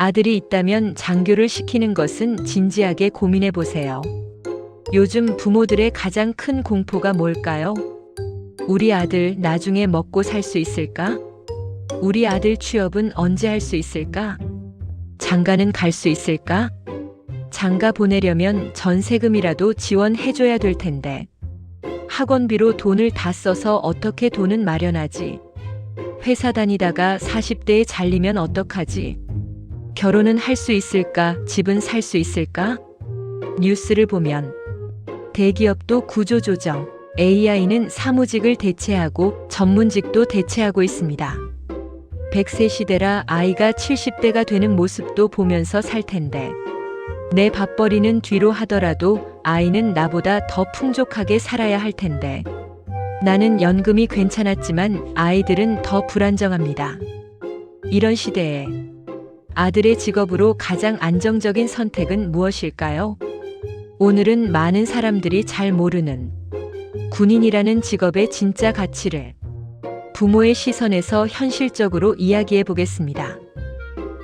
아들이 있다면 장교를 시키는 것은 진지하게 고민해 보세요. 요즘 부모들의 가장 큰 공포가 뭘까요? 우리 아들 나중에 먹고 살 수 있을까? 우리 아들 취업은 언제 할 수 있을까? 장가는 갈 수 있을까? 장가 보내려면 전세금이라도 지원해줘야 될 텐데. 학원비로 돈을 다 써서 어떻게 돈은 마련하지? 회사 다니다가 40대에 잘리면 어떡하지? 결혼은 할 수 있을까? 집은 살 수 있을까? 뉴스를 보면 대기업도 구조조정, AI는 사무직을 대체하고 전문직도 대체하고 있습니다. 100세 시대라 아이가 70대가 되는 모습도 보면서 살 텐데. 내 밥벌이는 뒤로 하더라도 아이는 나보다 더 풍족하게 살아야 할 텐데. 나는 연금이 괜찮았지만 아이들은 더 불안정합니다. 이런 시대에 아들의 직업으로 가장 안정적인 선택은 무엇일까요? 오늘은 많은 사람들이 잘 모르는 군인이라는 직업의 진짜 가치를 부모의 시선에서 현실적으로 이야기해 보겠습니다.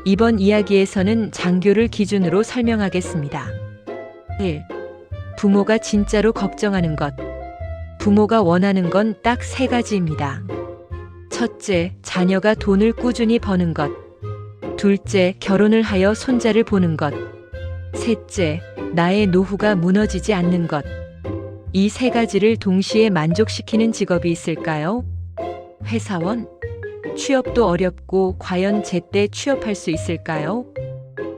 이번 이야기에서는 장교를 기준으로 설명하겠습니다. 1. 부모가 진짜로 걱정하는 것. 부모가 원하는 건 딱 세 가지입니다. 첫째, 자녀가 돈을 꾸준히 버는 것. 둘째, 결혼을 하여 손자를 보는 것. 셋째, 나의 노후가 무너지지 않는 것. 이 세 가지를 동시에 만족시키는 직업이 있을까요? 회사원? 취업도 어렵고 과연 제때 취업할 수 있을까요?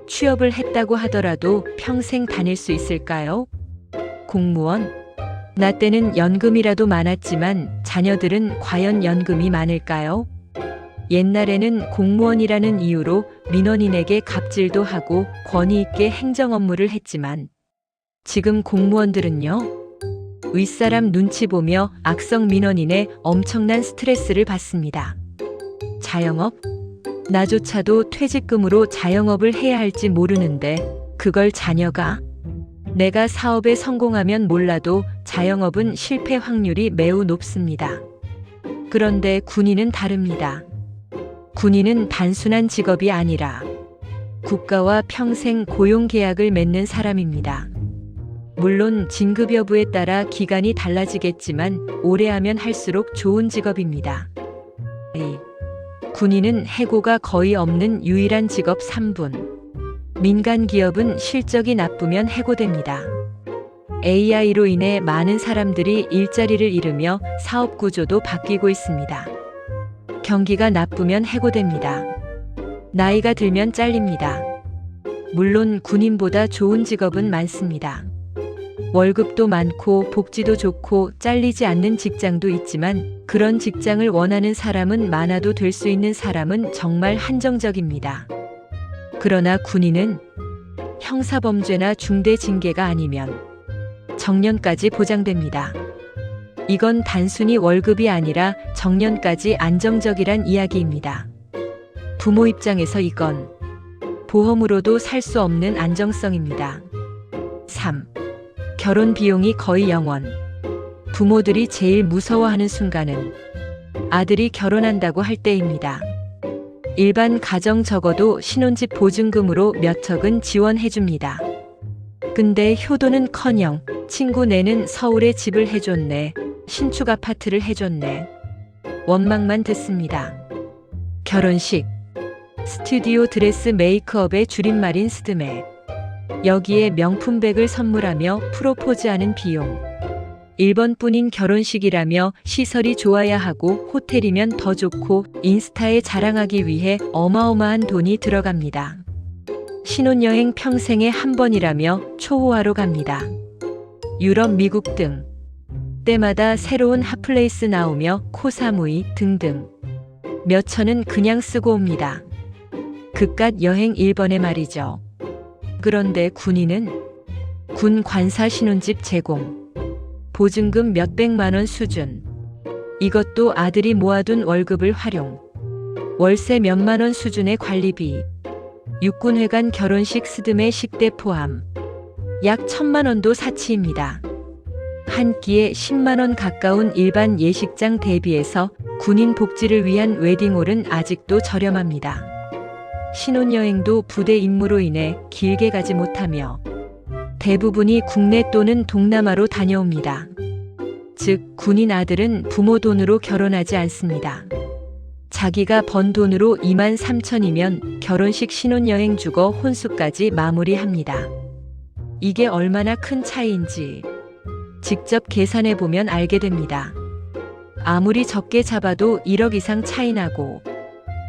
취업을 했다고 하더라도 평생 다닐 수 있을까요? 공무원? 나 때는 연금이라도 많았지만 자녀들은 과연 연금이 많을까요? 옛날에는 공무원이라는 이유로 민원인에게 갑질도 하고 권위 있게 행정 업무를 했지만 지금 공무원들은요? 윗사람 눈치 보며 악성 민원인의 엄청난 스트레스를 받습니다. 자영업? 나조차도 퇴직금으로 자영업을 해야 할지 모르는데 그걸 자녀가? 내가 사업에 성공하면 몰라도 자영업은 실패 확률이 매우 높습니다. 그런데 군인은 다릅니다. 군인은 단순한 직업이 아니라 국가와 평생 고용 계약을 맺는 사람입니다. 물론 진급 여부에 따라 기간이 달라지겠지만 오래 하면 할수록 좋은 직업입니다. 군인은 해고가 거의 없는 유일한 직업 3분. 민간 기업은 실적이 나쁘면 해고됩니다. AI로 인해 많은 사람들이 일자리를 잃으며 사업 구조도 바뀌고 있습니다. 경기가 나쁘면 해고됩니다. 나이가 들면 잘립니다. 물론 군인보다 좋은 직업은 많습니다. 월급도 많고 복지도 좋고 잘리지 않는 직장도 있지만 그런 직장을 원하는 사람은 많아도 될 수 있는 사람은 정말 한정적입니다. 그러나 군인은 형사범죄나 중대 징계가 아니면 정년까지 보장됩니다. 이건 단순히 월급이 아니라 정년까지 안정적이란 이야기입니다. 부모 입장에서 이건 보험으로도 살 수 없는 안정성입니다. 3. 결혼 비용이 거의 영원. 부모들이 제일 무서워하는 순간은 아들이 결혼한다고 할 때입니다. 일반 가정 적어도 신혼집 보증금으로 몇 척은 지원해줍니다. 근데 효도는 커녕 친구 내는 서울에 집을 해줬네. 신축 아파트를 해줬네. 원망만 듣습니다. 결혼식. 스튜디오 드레스 메이크업의 줄임말인 스드메. 여기에 명품백을 선물하며 프로포즈하는 비용. 1번뿐인 결혼식이라며 시설이 좋아야 하고 호텔이면 더 좋고 인스타에 자랑하기 위해 어마어마한 돈이 들어갑니다. 신혼여행 평생에 한 번이라며 초호화로 갑니다. 유럽, 미국 등 때마다 새로운 핫플레이스 나오며 코사무이 등등 몇 천은 그냥 쓰고 옵니다. 그깟 여행 1번에 말이죠. 그런데 군인은 군 관사 신혼집 제공, 보증금 몇백만 원 수준. 이것도 아들이 모아둔 월급을 활용. 월세 몇만 원 수준의 관리비. 육군회관 결혼식 스드메 식대 포함. 약 천만 원도 사치입니다. 한 끼에 10만 원 가까운 일반 예식장 대비해서 군인 복지를 위한 웨딩홀은 아직도 저렴합니다. 신혼여행도 부대 임무로 인해 길게 가지 못하며 대부분이 국내 또는 동남아로 다녀옵니다. 즉, 군인 아들은 부모 돈으로 결혼하지 않습니다. 자기가 번 돈으로 2만 3천이면 결혼식 신혼여행 주거 혼수까지 마무리합니다. 이게 얼마나 큰 차이인지 직접 계산해 보면 알게 됩니다. 아무리 적게 잡아도 1억 이상 차이 나고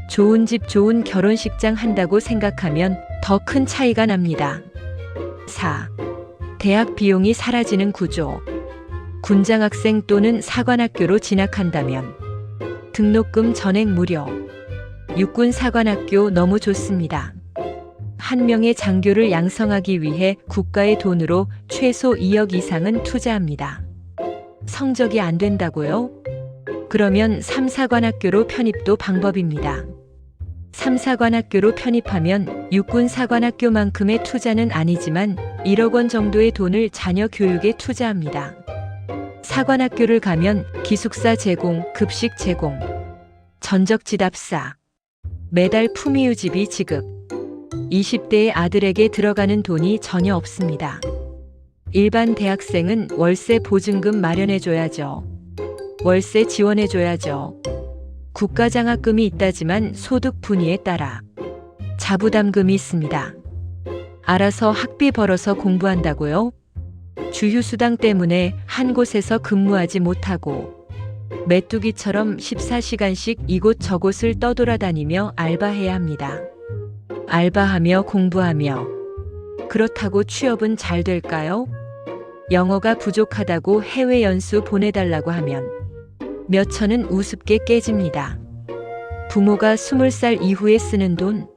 좋은 집 좋은 결혼식장 한다고 생각하면 더 큰 차이가 납니다. 4. 대학 비용이 사라지는 구조. 군장 학생 또는 사관학교로 진학한다면 등록금 전액 무료. 육군 사관학교 너무 좋습니다. 한 명의 장교를 양성하기 위해 국가의 돈으로 최소 2억 이상은 투자합니다. 성적이 안 된다고요? 그러면 삼사관학교로 편입도 방법입니다. 삼사관학교로 편입하면 육군 사관학교만큼의 투자는 아니지만 1억 원 정도의 돈을 자녀 교육에 투자합니다. 사관학교를 가면 기숙사 제공, 급식 제공, 전적 지답사, 매달 품위유지비 지급, 20대의 아들에게 들어가는 돈이 전혀 없습니다. 일반 대학생은 월세 보증금 마련해줘야죠. 월세 지원해줘야죠. 국가장학금이 있다지만 소득 분위에 따라 자부담금이 있습니다. 알아서 학비 벌어서 공부한다고요? 주휴수당 때문에 한 곳에서 근무하지 못하고 메뚜기처럼 14시간씩 이곳 저곳을 떠돌아다니며 알바해야 합니다. 알바하며 공부하며 그렇다고 취업은 잘 될까요? 영어가 부족하다고 해외 연수 보내달라고 하면 몇 천은 우습게 깨집니다. 부모가 20살 이후에 쓰는 돈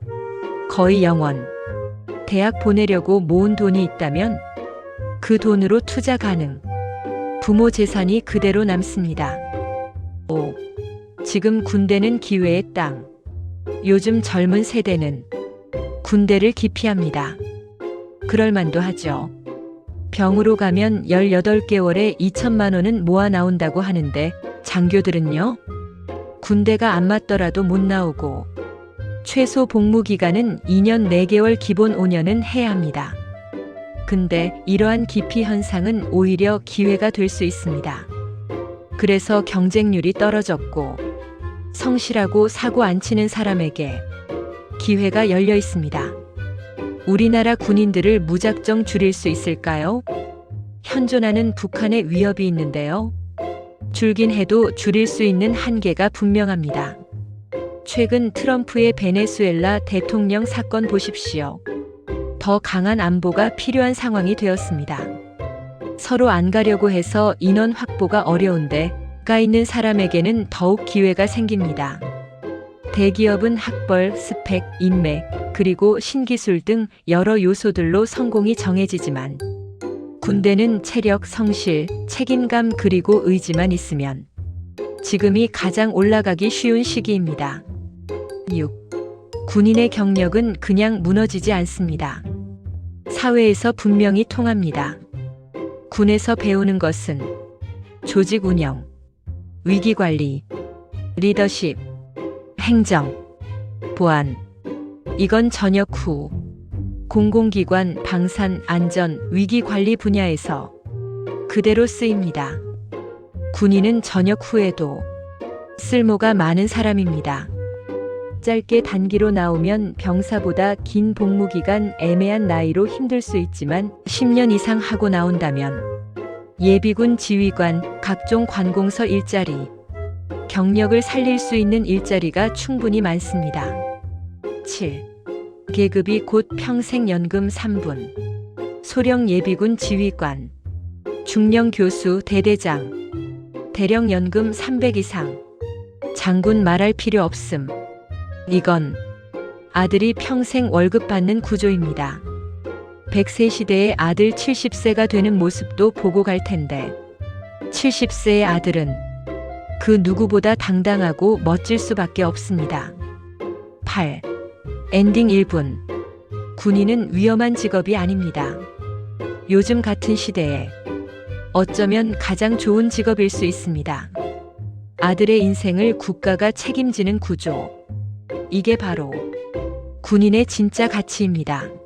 거의 영원. 대학 보내려고 모은 돈이 있다면 그 돈으로 투자 가능. 부모 재산이 그대로 남습니다. 5. 지금 군대는 기회의 땅. 요즘 젊은 세대는 군대를 기피합니다. 그럴만도 하죠. 병으로 가면 18개월에 2천만 원은 모아 나온다고 하는데 장교들은요? 군대가 안 맞더라도 못 나오고 최소 복무 기간은 2년 4개월 기본 5년은 해야 합니다. 근데 이러한 기피 현상은 오히려 기회가 될 수 있습니다. 그래서 경쟁률이 떨어졌고 성실하고 사고 안 치는 사람에게 기회가 열려 있습니다. 우리나라 군인들을 무작정 줄일 수 있을까요? 현존하는 북한의 위협이 있는데요. 줄긴 해도 줄일 수 있는 한계가 분명합니다. 최근 트럼프의 베네수엘라 대통령 사건 보십시오. 더 강한 안보가 필요한 상황이 되었습니다. 서로 안 가려고 해서 인원 확보가 어려운데 가 있는 사람에게는 더욱 기회가 생깁니다. 대기업은 학벌, 스펙, 인맥, 그리고 신기술 등 여러 요소들로 성공이 정해지지만 군대는 체력, 성실, 책임감 그리고 의지만 있으면 지금이 가장 올라가기 쉬운 시기입니다. 6. 군인의 경력은 그냥 무너지지 않습니다. 사회에서 분명히 통합니다. 군에서 배우는 것은 조직 운영, 위기 관리, 리더십, 행정, 보안. 이건 전역 후 공공기관, 방산, 안전, 위기 관리 분야에서 그대로 쓰입니다. 군인은 전역 후에도 쓸모가 많은 사람입니다. 짧게 단기로 나오면 병사보다 긴 복무 기간 애매한 나이로 힘들 수 있지만 10년 이상 하고 나온다면 예비군 지휘관, 각종 관공서 일자리, 경력을 살릴 수 있는 일자리가 충분히 많습니다. 7. 계급이 곧 평생연금 3분. 소령 예비군 지휘관. 중령 교수 대대장. 대령연금 300 이상. 장군 말할 필요 없음. 이건 아들이 평생 월급 받는 구조입니다. 100세 시대의 아들 70세가 되는 모습도 보고 갈 텐데 70세의 아들은 그 누구보다 당당하고 멋질 수밖에 없습니다. 8. 엔딩 1분. 군인은 위험한 직업이 아닙니다. 요즘 같은 시대에 어쩌면 가장 좋은 직업일 수 있습니다. 아들의 인생을 국가가 책임지는 구조. 이게 바로 군인의 진짜 가치입니다.